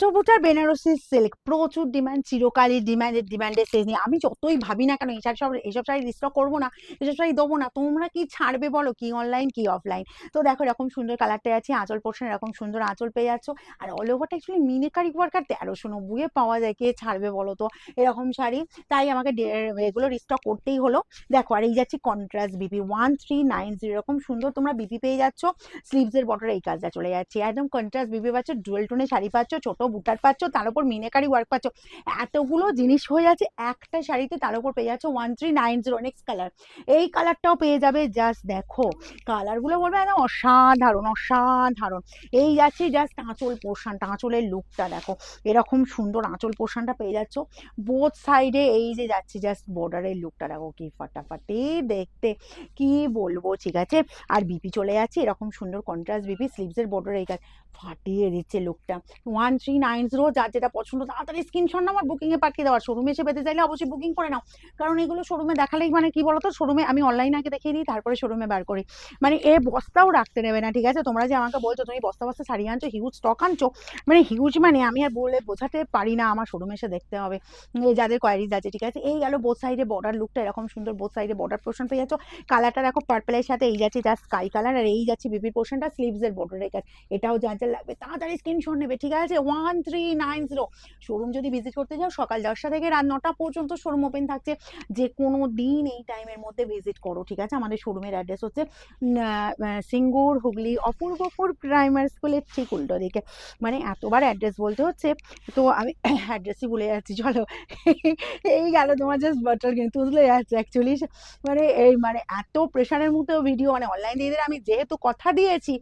পট্টবুটার Banarasi silk, প্রচুর demand চিরকালই ডিমান্ডের ডিমান্ডের শেষ নেই আমি যতই ভাবি না কেন এইসব সব এইসব শাড়ি রিস্টক করব না, এসব শাড়ি দেবো না, তোমরা কি ছাড়বে বলো? কি অনলাইন কি অফলাইন তো দেখো, এরকম সুন্দর কালারটা আছে, আঁচল পোর্শন এরকম সুন্দর আঁচল পেয়ে যাচ্ছ আর অল ওভারটা অ্যাকচুয়ালি মিনেকারি ওয়ার্কার তেরোশো নব্বইয়ে পাওয়া যায়, কে ছাড়বে বলো তো? এরকম শাড়ি। তাই আমাকে এগুলো রিস্টক করতেই হলো। দেখো, আর এই যাচ্ছি contrast BP one three nine zero এরকম সুন্দর তোমরা বিপি পেয়ে যাচ্ছ। স্লিভসের বটরে এই কাজটা চলে যাচ্ছে। একদম কন্ট্রাস্ট বিপি পাচ্ছ ডুয়েল টোনে শাড়ি পাচ্ছ, ছোট বুটার পাচ্ছ, তার উপর মিনেকারি ওয়ার্ক পাচ্ছ। এতগুলো জিনিস হয়ে যাচ্ছে একটা শাড়িতে তার উপর পেয়ে যাচ্ছ one three nine zero next colour এই কালারটাও পেয়ে যাবে জাস্ট দেখো। কালারগুলো বলবে একদম অসাধারণ অসাধারণ। এই যাচ্ছে জাস্ট আঁচল পোর্শনটা আঁচলের লুকটা দেখো। এরকম সুন্দর আঁচল পোর্শনটা পেয়ে যাচ্ছ। বোথ সাইডে এই যে যাচ্ছে জাস্ট বর্ডারের লুকটা দেখো কি ফাটাফাটি দেখতে। কি বলব, ঠিক আছে? আর বিপি চলে যাচ্ছে, এরকম সুন্দর কন্ট্রাস্ট বিপি স্লিভসের বর্ডার এই কাজ ফাটিয়ে দিচ্ছে লুকটা ওয়ান থ্রি নাইন জিরো যার যেটা পছন্দ, তাড়াতাড়ি স্ক্রিনশট আর বুকিংয়ে পাঠিয়ে দেওয়ার শোরুমে এসে পেতে চাইলে অবশ্যই বুকিং করে নাও। কারণ এগুলো শোরুমে দেখালেই মানে কি বলতো? শোরুমে আমি অনলাইনে আগে দেখিয়ে দিই, তারপরে শোরুমে বার করি। মানে এ বস্তাও রাখতে নেবে না, ঠিক আছে? তোমরা যে আমাকে বলছো, তুমি বস্তা বস্তা শাড়ি আনছো হিউজ স্টক আনছো মানে হিউজ মানে আমি আর বলে বোঝাতে পারি না, আমার শোরুমে এসে দেখতে হবে। যাদের কোয়ারিজ আছে, ঠিক আছে? এই গেল বোথ সাইডে বর্ডার লুকটা এরকম সুন্দর বোথ সাইডে বর্ডার পোর্শন পেয়ে যাচ্ছ। কালারটা দেখো পার্পলের সাথে, এই যাচ্ছে যা স্কাই কালার আর এই যাচ্ছে বিপি পোর্শনটা স্লিভসের বর্ডারের কাজ এটাও যার যার লাগবে, তাড়াতাড়ি স্ক্রিনশট নেবে, ঠিক আছে? One three nine zero showroom যদি ভিজিট করতে যাও, সকাল দশটা থেকে রাত নটা পর্যন্ত শোরুম ওপেন থাকছে। যে কোনো দিন এই টাইমের মধ্যে ভিজিট করো, ঠিক আছে? আমাদের শোরুমের অ্যাড্রেস হচ্ছে সিঙ্গুর, হুগলি, অপূর্বপুর প্রাইমারি স্কুলের ঠিক উল্টো দিকে। মানে এতবার অ্যাড্রেস বলতে হচ্ছে, তো আমি অ্যাড্রেসই ভুলে যাচ্ছি, চলো। এই গেল তোমার জাস্ট বাটার কিন্তু তুলে যাচ্ছে অ্যাকচুয়ালি মানে এই মানে এত প্রেশারের মধ্যেও ভিডিও মানে অনলাইন দিদিদের আমি যেহেতু কথা দিয়েছি,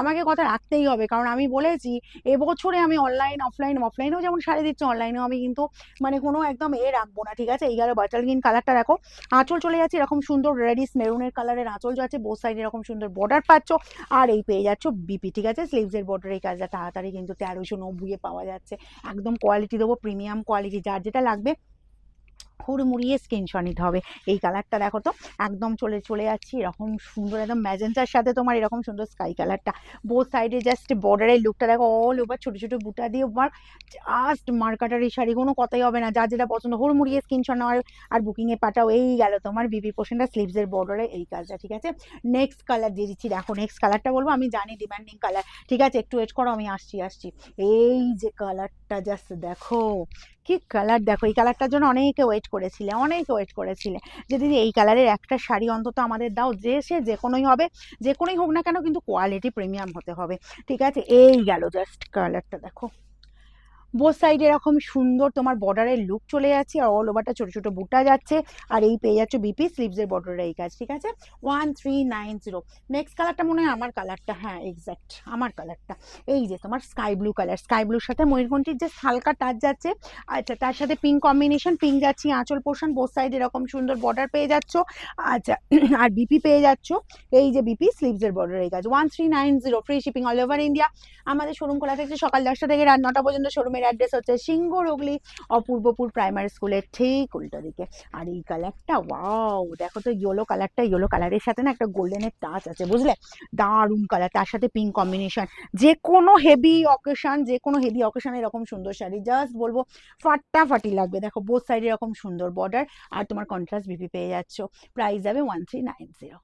আমাকে কথা রাখতেই হবে। কারণ আমি বলেছি, এবছরে আমি অনলাইন অফলাইন অফলাইনেও যেমন শাড়ি দিচ্ছে অনলাইনেও আমি কিন্তু মানে কোনো একদম এ রাখব না, ঠিক আছে? এই গেল বাটার গ্রিন কালারটা রাখো আঁচল চলে যাচ্ছে এরকম সুন্দর রেডিস মেরুনের কালারের আঁচল যাচ্ছে বোথ সাইড এরকম সুন্দর বর্ডার পাচ্ছ, আর এই পেয়ে যাচ্ছ বিপি ঠিক আছে? স্লিভসের বর্ডার এই কাজটা তাড়াতাড়ি কিন্তু তেরোশো নব্বইয়ে পাওয়া যাচ্ছে। একদম কোয়ালিটি দেবো প্রিমিয়াম কোয়ালিটি যার যেটা লাগবে হুড়মুড়িয়ে স্ক্রিনশট নিতে হবে। এই কালারটা দেখো তো, একদম চলে চলে যাচ্ছি, এরকম সুন্দর একদম ম্যাজেন্টার সাথে তোমার এরকম সুন্দর স্কাই কালারটা বোথ সাইডে জাস্ট বর্ডারের লুকটা দেখো অল ওভার ছোটো ছোটো বুটা দিয়ে তোমার জাস্ট মার্কাটার এই শাড়ি কোনো কথাই হবে না। যার যেটা পছন্দ হুড়মুড়িয়ে স্ক্রিনশট নেওয়ার আর বুকিংয়ে পাঠাও, এই গেল তোমার বিপি পোর্শনটা স্লিভসের বর্ডারে এই কাজটা ঠিক আছে? নেক্সট কালার দিয়ে দিচ্ছি, দেখো নেক্সট কালারটা বলব, আমি জানি ডিমান্ডিং কালার ঠিক আছে? একটু ওয়েট করো, আমি আসছি আসছি। এই যে কালারটা জাস্ট দেখো, কি কালার দেখো, এই কালারটার জন্য অনেকে ওয়েট করেছিলে, অনেকে ওয়েট করেছিলে যে দিদি এই কালারের একটা শাড়ি অন্তত আমাদের দাও, যে সে যে কোনোই হবে, যে কোনোই হোক না কেন কিন্তু কোয়ালিটি প্রিমিয়াম হতে হবে, ঠিক আছে? এই গেল জাস্ট কালারটা দেখো। বোথ সাইডে এরকম সুন্দর তোমার বর্ডারের লুক চলে যাচ্ছে আর অল ওভারটা ছোটো ছোটো বুটা যাচ্ছে আর এই পেয়ে যাচ্ছে বিপি স্লিভসের বর্ডারের এই কাজ, ঠিক আছে? One three nine zero next কালারটা মনে হয় আমার কালারটা হ্যাঁ এক্স্যাক্ট আমার কালারটা এই যে তোমার স্কাই ব্লু কালার স্কাই ব্লুর সাথে ময়ূরকণ্ঠীর যে হালকা টাচ যাচ্ছে। আচ্ছা তার সাথে পিঙ্ক কম্বিনেশন পিঙ্ক যাচ্ছি, আঁচল পোর্শন বোথ সাইড এরকম সুন্দর বর্ডার পেয়ে যাচ্ছ। আচ্ছা আর বিপি পেয়ে যাচ্ছ। এই যে বিপি স্লিভসের বর্ডার এই কাজ। One three nine zero free shipping all over India আমাদের শোরুম খোলা থাকছে সকাল দশটা থেকে রাত নটা পর্যন্ত শোরুমের অ্যাড্রেস হচ্ছে সিঙ্গুর হুগলি অপূর্বপুর প্রাইমারি স্কুলের ঠিক উল্টো দিকে। আর এই কালারটা ওয়াও দেখো তো ইয়েলো কালারটা ইয়েলো কালারের সাথে না একটা গোল্ডেনের টাচ আছে, বুঝলে? দারুণ কালার তার সাথে পিঙ্ক কম্বিনেশন যে কোনো হেভি অকেশন যে কোনো হেভি অকেশন এরকম সুন্দর শাড়ি জাস্ট বলব, ফাটাফাটি লাগবে। দেখো বোথ সাইডে এরকম সুন্দর বর্ডার আর তোমার কন্ট্রাস্ট বিপি পেয়ে যাচ্ছ। প্রাইস যাবে ওয়ান থ্রি নাইন জিরো